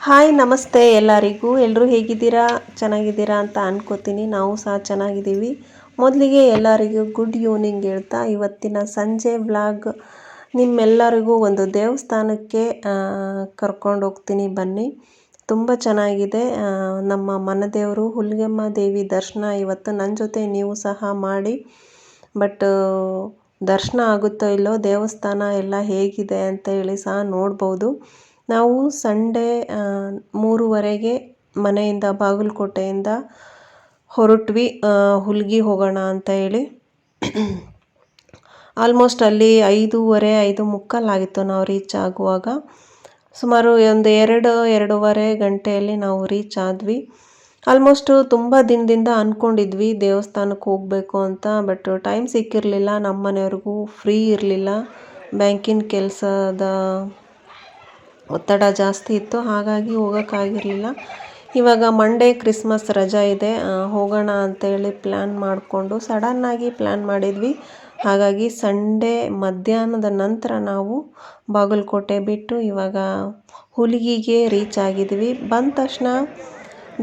Hi, ನಮಸ್ತೆ ಎಲ್ಲರಿಗೂ. ಎಲ್ಲರೂ ಹೇಗಿದ್ದೀರಾ? ಚೆನ್ನಾಗಿದ್ದೀರಾ ಅಂತ ಅನ್ಕೋತೀನಿ. ನಾವು ಸಹ ಚೆನ್ನಾಗಿದ್ದೀವಿ. ಮೊದಲಿಗೆ ಎಲ್ಲರಿಗೂ ಗುಡ್ ಈವ್ನಿಂಗ್ ಹೇಳ್ತಾ ಇವತ್ತಿನ ಸಂಜೆ ವ್ಲಾಗ್ ನಿಮ್ಮೆಲ್ಲರಿಗೂ ಒಂದು ದೇವಸ್ಥಾನಕ್ಕೆ ಕರ್ಕೊಂಡು ಹೋಗ್ತೀನಿ ಬನ್ನಿ. ತುಂಬ ಚೆನ್ನಾಗಿದೆ. ನಮ್ಮ ಮನದೇವರು ಹುಲಿಗೆಮ್ಮ ದೇವಿ ದರ್ಶನ ಇವತ್ತು ನನ್ನ ಜೊತೆ ನೀವು ಸಹ ಮಾಡಿ. ಬಟ್, ದರ್ಶನ ಆಗುತ್ತೋ ಇಲ್ಲೋ, ದೇವಸ್ಥಾನ ಎಲ್ಲ ಹೇಗಿದೆ ಅಂತ ಹೇಳಿ ಸಹ ನೋಡ್ಬೋದು. ನಾವು ಸಂಡೇ ಮೂರುವರೆಗೆ ಮನೆಯಿಂದ ಬಾಗಲಕೋಟೆಯಿಂದ ಹೊರಟ್ವಿ. ಹುಲ್ಗಿ ಹೋಗೋಣ ಅಂತ ಹೇಳಿ. ಆಲ್ಮೋಸ್ಟ್ ಅಲ್ಲಿ ಐದೂವರೆ, ಐದು ಮುಕ್ಕಾಲಾಗಿತ್ತು ನಾವು ರೀಚ್ ಆಗುವಾಗ. ಸುಮಾರು ಒಂದು ಎರಡು, ಎರಡೂವರೆ ಗಂಟೆಯಲ್ಲಿ ನಾವು ರೀಚ್ ಆದ್ವಿ. ಆಲ್ಮೋಸ್ಟ್ ತುಂಬ ದಿನದಿಂದ ಅಂದ್ಕೊಂಡಿದ್ವಿ ದೇವಸ್ಥಾನಕ್ಕೆ ಹೋಗಬೇಕು ಅಂತ ಬಟ್ ಟೈಮ್ ಸಿಕ್ಕಿರಲಿಲ್ಲ, ನಮ್ಮ ಮನೆಯವ್ರಿಗೂ ಫ್ರೀ ಇರಲಿಲ್ಲ. ಬ್ಯಾಂಕಿನ ಕೆಲಸದ ಒತ್ತಡ ಜಾಸ್ತಿ ಇತ್ತು, ಹಾಗಾಗಿ ಹೋಗೋಕ್ಕಾಗಿರಲಿಲ್ಲ. ಇವಾಗ ಮಂಡೇ ಕ್ರಿಸ್ಮಸ್ ರಜಾ ಇದೆ ಹೋಗೋಣ ಅಂತೇಳಿ ಪ್ಲ್ಯಾನ್ ಮಾಡಿಕೊಂಡು ಸಡನ್ನಾಗಿ ಪ್ಲ್ಯಾನ್ ಮಾಡಿದ್ವಿ. ಹಾಗಾಗಿ ಸಂಡೇ ಮಧ್ಯಾಹ್ನದ ನಂತರ ನಾವು ಬಾಗಲಕೋಟೆ ಬಿಟ್ಟು ಇವಾಗ ಹುಲಿಗಿಗೆ ರೀಚ್ ಆಗಿದ್ವಿ. ಬಂದ ತಕ್ಷಣ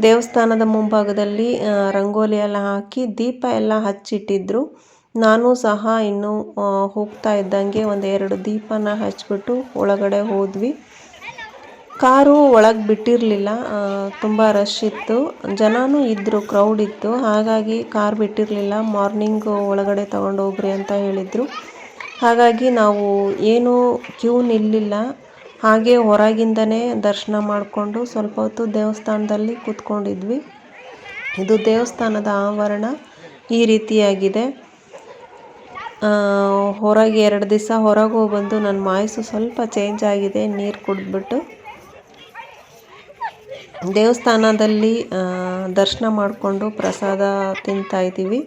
ದೇವಸ್ಥಾನದ ಮುಂಭಾಗದಲ್ಲಿ ರಂಗೋಲಿ ಎಲ್ಲ ಹಾಕಿ ದೀಪ ಎಲ್ಲ ಹಚ್ಚಿಟ್ಟಿದ್ರು. ನಾನು ಸಹ ಇನ್ನೂ ಹೋಗ್ತಾ ಇದ್ದಂಗೆ ಒಂದು ಎರಡು ದೀಪನ ಹಚ್ಚಿಬಿಟ್ಟು ಒಳಗಡೆ ಹೋದ್ವಿ. ಕಾರು ಒಳಗೆ ಬಿಟ್ಟಿರಲಿಲ್ಲ. ತುಂಬ ರಶ್ ಇತ್ತು. ಜನನೂ ಇದ್ದರು ಕ್ರೌಡ್ ಇತ್ತು. ಹಾಗಾಗಿ ಕಾರ್ ಬಿಟ್ಟಿರಲಿಲ್ಲ. ಮಾರ್ನಿಂಗ್ ಒಳಗಡೆ ಹೋಗ್ರಿ ಅಂತ ಹೇಳಿದರು. ಹಾಗಾಗಿ ನಾವು ಏನು ಕ್ಯೂ ನಿಲ್ಲಿಲ್ಲ. ಹಾಗೆ ಹೊರಗಿಂದನೇ ದರ್ಶನ ಮಾಡಿಕೊಂಡು ಸ್ವಲ್ಪ ಹೊತ್ತು ದೇವಸ್ಥಾನದಲ್ಲಿ ಕೂತ್ಕೊಂಡಿದ್ವಿ. ಇದು ದೇವಸ್ಥಾನದ ಆವರಣ. ಈ ರೀತಿಯಾಗಿದೆ. ಹೊರಗೆ ಎರಡು ದಿವಸ ಹೊರಗೆ ಹೋಗಿ ಬಂದು ನನ್ನ ಮಾಯಸ್ಸು ಸ್ವಲ್ಪ ಚೇಂಜ್ ಆಗಿದೆ. ನೀರು ಕುಡಿದ್ಬಿಟ್ಟು. ದೇವಸ್ಥಾನದಲ್ಲಿ ದರ್ಶನ ಮಾಡಿಕೊಂಡು ಪ್ರಸಾದ ತಿಂತಾ ಇದ್ದೀವಿ.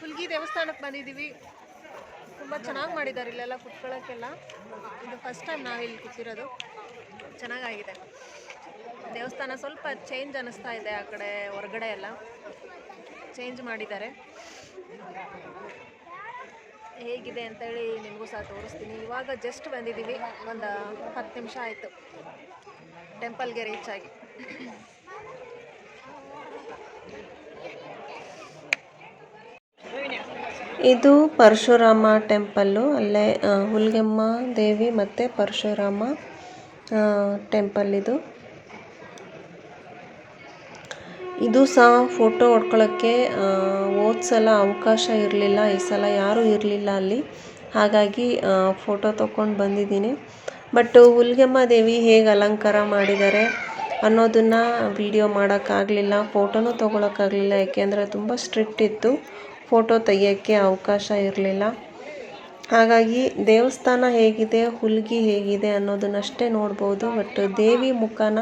ಹುಲ್ಗಿ ದೇವಸ್ಥಾನಕ್ಕೆ ಬಂದಿದ್ದೀವಿ. ತುಂಬ ಚೆನ್ನಾಗಿ ಮಾಡಿದ್ದಾರೆ ಇಲ್ಲೆಲ್ಲ ಕುತ್ಕೊಳ್ಳೋಕ್ಕೆಲ್ಲ ಇದು ಫಸ್ಟ್ ಟೈಮ್ ನಾವು ಇಲ್ಲಿ ಕೂತಿರೋದು. ಚೆನ್ನಾಗಾಗಿದೆ. ದೇವಸ್ಥಾನ ಸ್ವಲ್ಪ ಚೇಂಜ್ ಅನ್ನಿಸ್ತಾ ಇದೆ ಆ ಕಡೆ ಹೊರಗಡೆ ಎಲ್ಲ. ಚೇಂಜ್ ಮಾಡಿದ್ದಾರೆ. ಹೇಗಿದೆ ಅಂತೇಳಿ ನಿಮಗೂ ಸಹ ತೋರಿಸ್ತೀನಿ. ಇವಾಗ ಜಸ್ಟ್ ಬಂದಿದ್ದೀವಿ. ಒಂದು ಹತ್ತು ನಿಮಿಷ ಆಯಿತು. ಟೆಂಪಲ್ಗೆ ರೀಚ್ ಆಗಿ. ಇದು ಪರಶುರಾಮ ಟೆಂಪಲ್ಲು ಅಲ್ಲೇ ಹುಲ್ಗೆಮ್ಮ ದೇವಿ ಮತ್ತು ಪರಶುರಾಮ ಟೆಂಪಲ್ ಇದು ಇದು ಸಹ ಫೋಟೋ ಹೊಡ್ಕೊಳ್ಳೋಕ್ಕೆ ಹೋದ ಸಲ ಅವಕಾಶ ಇರಲಿಲ್ಲ. ಈ ಸಲ ಯಾರೂ ಇರಲಿಲ್ಲ ಅಲ್ಲಿ. ಹಾಗಾಗಿ ಫೋಟೋ ತಕೊಂಡ್ ಬಂದಿದ್ದೀನಿ. ಬಟ್ ಹುಲ್ಗೆಮ್ಮ ದೇವಿ ಹೇಗೆ ಅಲಂಕಾರ ಮಾಡಿದ್ದಾರೆ ಅನ್ನೋದನ್ನು ವಿಡಿಯೋ ಮಾಡೋಕ್ಕಾಗಲಿಲ್ಲ. ಫೋಟೋನೂ ತೊಗೊಳಕ್ಕಾಗಲಿಲ್ಲ. ಯಾಕೆಂದರೆ ತುಂಬ ಸ್ಟ್ರಿಕ್ಟ್ ಇತ್ತು. ಫೋಟೋ ತೆಗಿಯೋಕ್ಕೆ ಅವಕಾಶ ಇರಲಿಲ್ಲ. ಹಾಗಾಗಿ ದೇವಸ್ಥಾನ ಹೇಗಿದೆ, ಹುಲ್ಗಿ ಹೇಗಿದೆ ಅನ್ನೋದನ್ನಷ್ಟೇ ನೋಡ್ಬೋದು. ಬಟ್ ದೇವಿ ಮುಖನ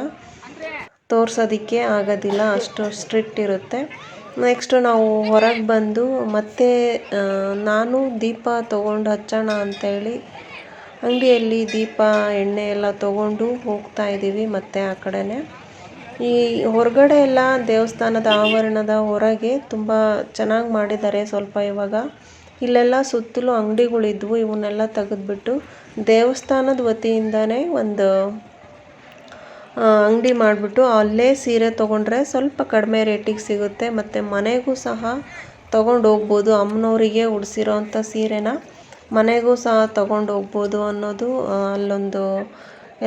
ತೋರ್ಸೋದಕ್ಕೆ ಆಗೋದಿಲ್ಲ, ಅಷ್ಟು ಸ್ಟ್ರಿಕ್ಟ್ ಇರುತ್ತೆ. ನೆಕ್ಸ್ಟು ನಾವು ಹೊರಗೆ ಬಂದು ಮತ್ತೆ ನಾನು ದೀಪ ತೊಗೊಂಡು ಹಚ್ಚೋಣ ಅಂತೇಳಿ ಅಂಗಡಿಯಲ್ಲಿ ದೀಪ, ಎಣ್ಣೆ ಎಲ್ಲ ತೊಗೊಂಡು ಹೋಗ್ತಾ ಇದ್ದೀವಿ ಮತ್ತೆ ಆ ಕಡೆನೇ. ಈ ಹೊರಗಡೆ ಎಲ್ಲ ದೇವಸ್ಥಾನದ ಆವರಣದ ಹೊರಗೆ ತುಂಬ ಚೆನ್ನಾಗಿ ಮಾಡಿದ್ದಾರೆ ಸ್ವಲ್ಪ ಇವಾಗ. ಇಲ್ಲೆಲ್ಲ ಸುತ್ತಲೂ ಅಂಗಡಿಗಳಿದ್ವು, ಇವನ್ನೆಲ್ಲ ತೆಗೆದ್ಬಿಟ್ಟು ದೇವಸ್ಥಾನದ ವತಿಯಿಂದನೇ ಒಂದು ಅಂಗಡಿ ಮಾಡಿಬಿಟ್ಟು ಅಲ್ಲೇ ಸೀರೆ ತೊಗೊಂಡ್ರೆ ಸ್ವಲ್ಪ ಕಡಿಮೆ ರೇಟಿಗೆ ಸಿಗುತ್ತೆ. ಮತ್ತು ಮನೆಗೂ ಸಹ ತೊಗೊಂಡು ಹೋಗ್ಬೋದು. ಅಮ್ಮನವರಿಗೆ ಉಡಿಸಿರೋ ಅಂಥ ಸೀರೆನ ಮನೆಗೂ ಸಹ ತೊಗೊಂಡು ಹೋಗ್ಬೋದು ಅನ್ನೋದು ಅಲ್ಲೊಂದು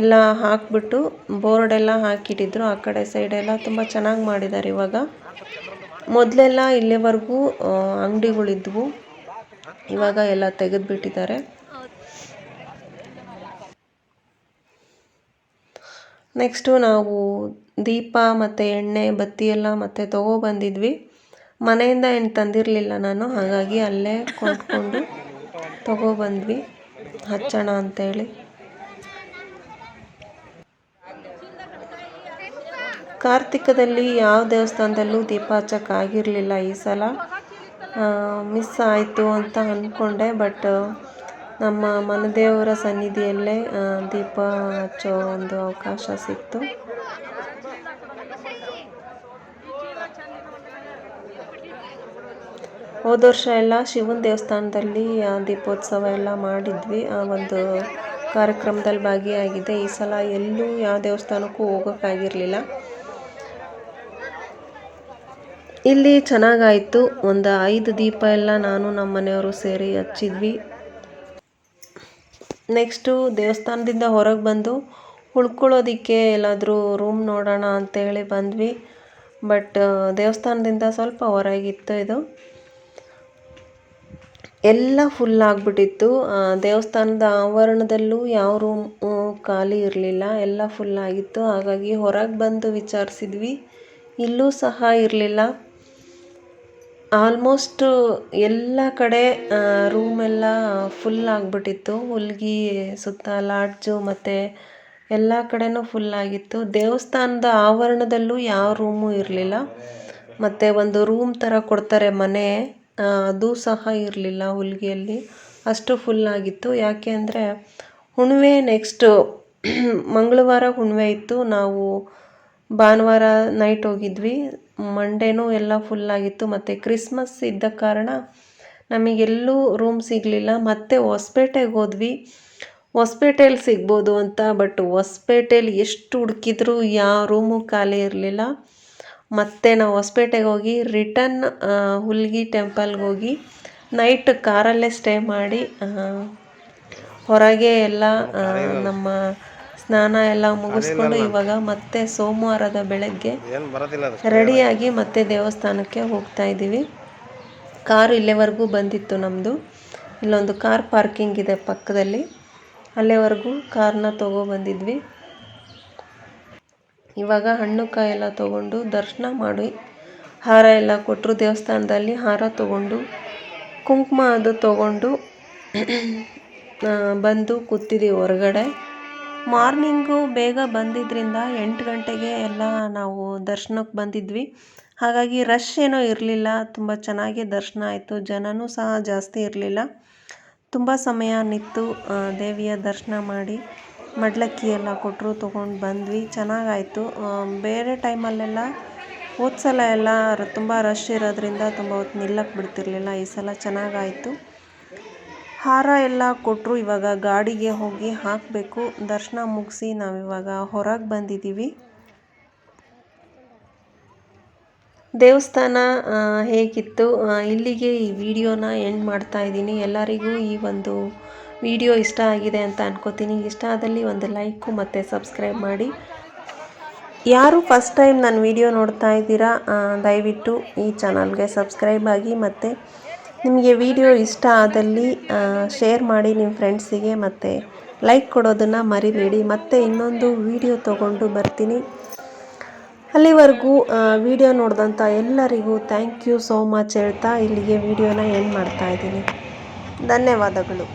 ಎಲ್ಲ ಹಾಕ್ಬಿಟ್ಟು ಬೋರ್ಡ್ ಎಲ್ಲ ಹಾಕಿಟ್ಟಿದ್ರು. ಆ ಕಡೆ ಸೈಡೆಲ್ಲ ತುಂಬ ಚೆನ್ನಾಗಿ ಮಾಡಿದ್ದಾರೆ ಇವಾಗ. ಮೊದಲೆಲ್ಲ ಇಲ್ಲಿವರೆಗೂ ಅಂಗಡಿಗಳಿದ್ವು. ಇವಾಗ ಎಲ್ಲ ತೆಗೆದುಬಿಟ್ಟಿದ್ದಾರೆ. ನೆಕ್ಸ್ಟು ನಾವು ದೀಪ ಮತ್ತು ಎಣ್ಣೆ, ಬತ್ತಿ ಎಲ್ಲ ಮತ್ತೆ ತೊಗೊಬಂದಿದ್ವಿ ಮನೆಯಿಂದ ಏನು ತಂದಿರಲಿಲ್ಲ ನಾನು, ಹಾಗಾಗಿ ಅಲ್ಲೇ ಕೊಂಡ್ಕೊಂಡು ತೊಗೊಬಂದ್ವಿ ಹಚ್ಚೋಣ ಅಂತೇಳಿ ಕಾರ್ತಿಕದಲ್ಲಿ ಯಾವ ದೇವಸ್ಥಾನದಲ್ಲೂ ದೀಪ ಹಚ್ಚೋಕ್ಕಾಗಿರಲಿಲ್ಲ ಈ ಸಲ. ಮಿಸ್ ಆಯಿತು ಅಂತ ಅಂದ್ಕೊಂಡೆ ಬಟ್ ನಮ್ಮ ಮನದೇವರ ಸನ್ನಿಧಿಯಲ್ಲೇ ದೀಪ ಹಚ್ಚೋ ಒಂದು ಅವಕಾಶ ಸಿಕ್ತು. ಹೋದ ವರ್ಷ ಎಲ್ಲ ಶಿವನ ದೇವಸ್ಥಾನದಲ್ಲಿ ದೀಪೋತ್ಸವ ಎಲ್ಲ ಮಾಡಿದ್ವಿ. ಆ ಒಂದು ಕಾರ್ಯಕ್ರಮದಲ್ಲಿ ಭಾಗಿಯಾಗಿದ್ದೆ ಈ ಸಲ ಎಲ್ಲೂ ಯಾವ ದೇವಸ್ಥಾನಕ್ಕೂ ಹೋಗೋಕ್ಕಾಗಿರಲಿಲ್ಲ. ಇಲ್ಲಿ ಚೆನ್ನಾಗಾಯಿತು. ಒಂದು ಐದು ದೀಪ ಎಲ್ಲ ನಾನು ನಮ್ಮ ಮನೆಯವರು ಸೇರಿ ಹಚ್ಚಿದ್ವಿ. ನೆಕ್ಸ್ಟು ದೇವಸ್ಥಾನದಿಂದ ಹೊರಗೆ ಬಂದು ಉಳ್ಕೊಳ್ಳೋದಕ್ಕೆ ಎಲ್ಲಾದರೂ ರೂಮ್ ನೋಡೋಣ ಅಂತೇಳಿ ಬಂದ್ವಿ. ಬಟ್ ದೇವಸ್ಥಾನದಿಂದ ಸ್ವಲ್ಪ ಹೊರಗಿತ್ತು ಇದು. ಎಲ್ಲ ಫುಲ್ ಆಗಿಬಿಟ್ಟಿತ್ತು. ದೇವಸ್ಥಾನದ ಆವರಣದಲ್ಲೂ ಯಾವ ರೂಮ್ ಖಾಲಿ ಇರಲಿಲ್ಲ. ಎಲ್ಲ ಫುಲ್ ಆಗಿತ್ತು. ಹಾಗಾಗಿ ಹೊರಗೆ ಬಂದು ವಿಚಾರಿಸಿದ್ವಿ. ಇಲ್ಲೂ ಸಹ ಇರಲಿಲ್ಲ. ಆಲ್ಮೋಸ್ಟ್ ಎಲ್ಲ ಕಡೆ ರೂಮ್ ಎಲ್ಲ ಫುಲ್ ಆಗಿಬಿಟ್ಟಿತ್ತು. ಹುಲ್ಗಿ ಸುತ್ತ ಲಾಡ್ಜು ಮತ್ತು ಎಲ್ಲ ಕಡೆಯೂ ಫುಲ್ ಆಗಿತ್ತು. ದೇವಸ್ಥಾನದ ಆವರಣದಲ್ಲೂ ಯಾವ ರೂಮು ಇರಲಿಲ್ಲ. ಮತ್ತು ಒಂದು ರೂಮ್ ಥರ ಕೊಡ್ತಾರೆ ಮನೆ ಅದು ಸಹ ಇರಲಿಲ್ಲ ಹುಲ್ಗಿಯಲ್ಲಿ. ಅಷ್ಟು ಫುಲ್ ಆಗಿತ್ತು. ಯಾಕೆ ಅಂದರೆ ಹುಣ್ಣಿಮೆ ನೆಕ್ಸ್ಟು ಮಂಗಳವಾರ ಹುಣ್ಣಿಮೆ ಇತ್ತು. ನಾವು ಭಾನುವಾರ ನೈಟ್ ಹೋಗಿದ್ವಿ. ಮಂಡೇನೂ ಎಲ್ಲ ಫುಲ್ ಆಗಿತ್ತು. ಮತ್ತು ಕ್ರಿಸ್ಮಸ್ ಇದ್ದ ಕಾರಣ ನಮಗೆಲ್ಲೂ ರೂಮ್ ಸಿಗಲಿಲ್ಲ. ಮತ್ತು ಹೊಸಪೇಟೆಗೆ ಹೋದ್ವಿ. ಹೊಸಪೇಟೆಯಲ್ಲಿ ಸಿಗ್ಬೋದು ಅಂತ ಬಟ್ ಹೊಸಪೇಟೆಯಲ್ಲಿ ಎಷ್ಟು ಹುಡುಕಿದ್ರೂ ಯಾವ ರೂಮು ಖಾಲಿ ಇರಲಿಲ್ಲ. ಮತ್ತು ನಾವು ಹೊಸ್ಪೇಟೆಗೆ ಹೋಗಿ ರಿಟರ್ನ್ ಹುಲ್ಗಿ ಟೆಂಪಲ್ಗೆ ಹೋಗಿ ನೈಟ್ ಕಾರಲ್ಲೇ ಸ್ಟೇ ಮಾಡಿ ಹೊರಗೆ ಎಲ್ಲ ನಮ್ಮ ಸ್ನಾನ ಎಲ್ಲ ಮುಗಿಸ್ಕೊಂಡು ಇವಾಗ ಮತ್ತೆ ಸೋಮವಾರದ ಬೆಳಗ್ಗೆ ರೆಡಿಯಾಗಿ ಮತ್ತೆ ದೇವಸ್ಥಾನಕ್ಕೆ ಹೋಗ್ತಾ ಇದ್ದೀವಿ. ಕಾರು ಇಲ್ಲಿವರೆಗೂ ಬಂದಿತ್ತು ನಮ್ಮದು ಇಲ್ಲೊಂದು ಕಾರ್ ಪಾರ್ಕಿಂಗ್ ಇದೆ ಪಕ್ಕದಲ್ಲಿ. ಅಲ್ಲಿವರೆಗೂ ಕಾರ್ನ ತೊಗೊಬಂದಿದ್ವಿ ಇವಾಗ ಹಣ್ಣು ಕಾಯೆಲ್ಲ ತಗೊಂಡು ತೊಗೊಂಡು ದರ್ಶನ ಮಾಡಿ ಹಾರ ಎಲ್ಲ ಕೊಟ್ಟರು ದೇವಸ್ಥಾನದಲ್ಲಿ ಹಾರ ತಗೊಂಡು ಕುಂಕುಮ ಅದು ತಗೊಂಡು ಬಂದು ಕೂತಿದ್ದೀವಿ ಹೊರಗಡೆ. ಮಾರ್ನಿಂಗು ಬೇಗ ಬಂದಿದ್ದರಿಂದ ಎಂಟು ಗಂಟೆಗೆ ಎಲ್ಲ ನಾವು ದರ್ಶನಕ್ಕೆ ಬಂದಿದ್ವಿ. ಹಾಗಾಗಿ ರಶ್ ಏನೋ ಇರಲಿಲ್ಲ. ತುಂಬ ಚೆನ್ನಾಗಿ ದರ್ಶನ ಆಯಿತು. ಜನನೂ ಸಹ ಜಾಸ್ತಿ ಇರಲಿಲ್ಲ. ತುಂಬ ಸಮಯ ನಿಂತು ದೇವಿಯ ದರ್ಶನ ಮಾಡಿ ಮಡ್ಲಕ್ಕಿ ಎಲ್ಲ ಕೊಟ್ಟರು ತೊಗೊಂಡು ಬಂದ್ವಿ. ಚೆನ್ನಾಗಾಯಿತು. ಬೇರೆ ಟೈಮಲ್ಲೆಲ್ಲ ಹೋದ ಸಲ ಎಲ್ಲ ತುಂಬ ರಶ್ ಇರೋದ್ರಿಂದ ತುಂಬ ಹೊತ್ತು ನಿಲ್ಲಕ್ಕೆ ಬಿಡ್ತಿರ್ಲಿಲ್ಲ. ಈ ಸಲ ಚೆನ್ನಾಗಾಯಿತು. ಹಾರ ಎಲ್ಲ ಕೊಟ್ಟರು ಇವಾಗ ಗಾಡಿಗೆ ಹೋಗಿ ಹಾಕಬೇಕು. ದರ್ಶನ ಮುಗಿಸಿ ನಾವಿವಾಗ ಹೊರಗೆ ಬಂದಿದ್ದೀವಿ. ದೇವಸ್ಥಾನ ಹೇಗಿತ್ತು? ಇಲ್ಲಿಗೆ ಈ ವಿಡಿಯೋನ ಎಂಡ್ ಮಾಡ್ತಾ ಇದ್ದೀನಿ. ಎಲ್ಲರಿಗೂ ಈ ಒಂದು ವಿಡಿಯೋ ಇಷ್ಟ ಆಗಿದೆ ಅಂತ ಅನ್ಕೋತೀನಿ. ಇಷ್ಟ ಆದಲ್ಲಿ ಒಂದು ಲೈಕು ಮತ್ತು ಸಬ್ಸ್ಕ್ರೈಬ್ ಮಾಡಿ. ಯಾರು ಫಸ್ಟ್ ಟೈಮ್ ನನ್ನ ವಿಡಿಯೋ ನೋಡ್ತಾ ಇದ್ದೀರಾ ದಯವಿಟ್ಟು ಈ ಚಾನಲ್ಗೆ ಸಬ್ಸ್ಕ್ರೈಬ್ ಆಗಿ ಮತ್ತು ನಿಮಗೆ ವಿಡಿಯೋ ಇಷ್ಟ ಆದಲ್ಲಿ ಶೇರ್ ಮಾಡಿ ನಿಮ್ಮ ಫ್ರೆಂಡ್ಸಿಗೆ ಮತ್ತು ಲೈಕ್ ಕೊಡೋದನ್ನು ಮರಿಬೇಡಿ. ಮತ್ತೆ ಇನ್ನೊಂದು ವಿಡಿಯೋ ತಗೊಂಡು ಬರ್ತೀನಿ. ಅಲ್ಲಿವರೆಗೂ ವಿಡಿಯೋ ನೋಡಿದಂಥ ಎಲ್ಲರಿಗೂ ಥ್ಯಾಂಕ್ ಯು ಸೋ ಮಚ್ ಹೇಳ್ತಾ ಇಲ್ಲಿಗೆ ವಿಡಿಯೋನ ಎಂಡ್ ಮಾಡ್ತಾ ಇದ್ದೀನಿ. ಧನ್ಯವಾದಗಳು.